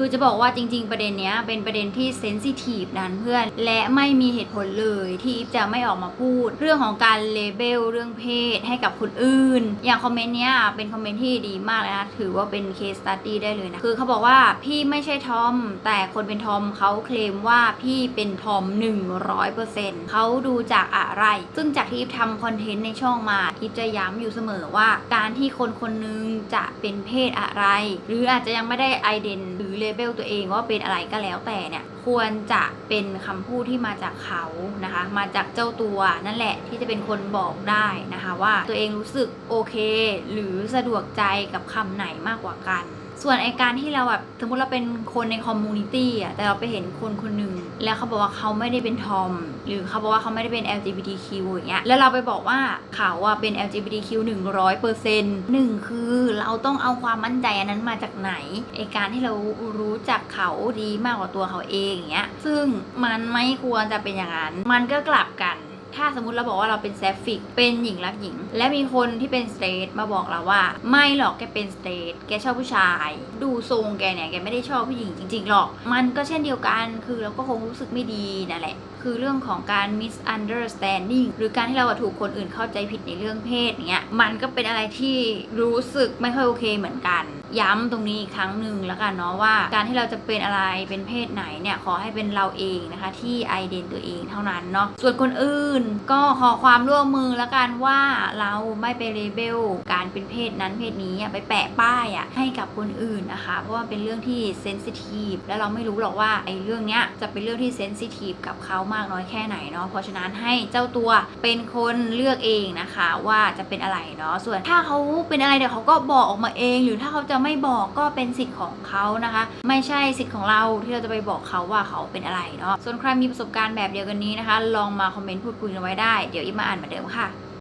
คือจะบอกว่าจริง ๆ ประเด็นเนี้ยเป็นประเด็นที่เซนซิทีฟนั้นเพื่อน และไม่มีเหตุผลเลยที่อีฟจะไม่ออกมาพูด เรื่องของการเลเบลเรื่องเพศให้กับคนอื่น อย่างคอมเมนต์เนี้ยเป็นคอมเมนต์ที่ดีมากเลยนะถือว่าเป็นเคสตัดดี้ได้เลยนะคือเขาบอกว่าพี่ไม่ใช่ทอม แต่คนเป็นทอมเขาเคลมว่าพี่เป็นทอม 100%เขาดูจากอะไร ซึ่งจากที่อีฟทำคอนเทนต์ในช่องมาอีฟจะย้ำอยู่เสมอว่า การที่คนคนหนึงจะเป็นเพศอะไร หรืออาจจะยังไม่ได้ไอเดนหรือเลเบลตัวเองว่าเป็นอะไรก็แล้วแต่เนี่ยควรจะเป็นคำพูดที่มาจากเขานะคะ มาจากเจ้าตัวนั่นแหละที่จะเป็นคนบอกได้นะคะ ว่าตัวเองรู้สึกโอเค หรือสะดวกใจกับคำไหนมากกว่ากัน ส่วนไอการที่เราแบบสมมติเราเป็นคนในคอมมูนิตี้อะแต่เราไปเห็นคนคนหนึ่งแล้วเขาบอกว่าเขาไม่ได้เป็นทอมหรือเขาบอกว่าเขาไม่ได้เป็น LGBTQ อย่างเงี้ยแล้วเราไปบอกว่าเขาอะเป็น LGBTQ 100%หนึ่งคือเราต้องเอาความมั่นใจอันนั้นมาจากไหนไอการที่เรารู้จักเขาดีมากกว่าตัวเขาเองอย่างเงี้ยซึ่งมันไม่ควรจะเป็นอย่างนั้นมันก็กลับกัน ถ้าสมมติเราบอกว่าเราเป็นแซฟิก เป็นหญิงรักหญิง และมีคนที่เป็นสเตทมาบอกเราว่า ไม่หรอกแกเป็นสเตทแกชอบผู้ชาย ดูทรงแกเนี่ยแกไม่ได้ชอบผู้หญิงจริงๆหรอก มันก็เช่นเดียวกันคือเราก็คงรู้สึกไม่ดีนั่นแหละ คือเรื่องของการ misunderstanding หรือการที่เราถูกคนอื่นเข้าใจผิดในเรื่องเพศเนี้ยมันก็เป็นอะไรที่รู้สึกไม่ค่อยโอเคเหมือนกัน ย้ำตรงนี้อีกครั้งหนึ่งแล้วกันเนาะว่า การที่เราจะเป็นอะไรเป็นเพศไหนเนี่ยขอให้เป็นเราเองนะคะ ที่ไอเดนตัวเองเท่านั้นเนาะส่วนคนอื่นก็ขอความร่วมมือแล้วกันว่าเราไม่ไปเลเบลการเป็นเพศนั้นเพศนี้ไปแปะป้ายอะให้กับคนอื่นนะคะ เพราะว่าเป็นเรื่องที่เซนซิทีฟและเราไม่รู้หรอกว่าไอ้เรื่องเนี้ยจะเป็นเรื่องที่เซนซิทีฟกับเขามากน้อยแค่ไหนเนาะเพราะฉะนั้นให้เจ้าตัวเป็นคนเลือกเองนะคะ ว่าจะเป็นอะไรเนาะส่วนถ้าเขาเป็นอะไรเดี๋ยวเขาก็บอกออกมาเอง หรือถ้าเขาจะไม่บอกก็เป็นสิทธิ์ของเขานะคะ ไม่ใช่สิทธิ์ของเราที่เราจะไปบอกเขาว่าเขาเป็นอะไรเนาะส่วนใครมีประสบการณ์แบบเดียวกันนี้นะคะ ลองมาคอมเมนต์พูดคุยกันไว้ได้เดี๋ยวอิมมาอ่านเหมือนเดิมค่ะ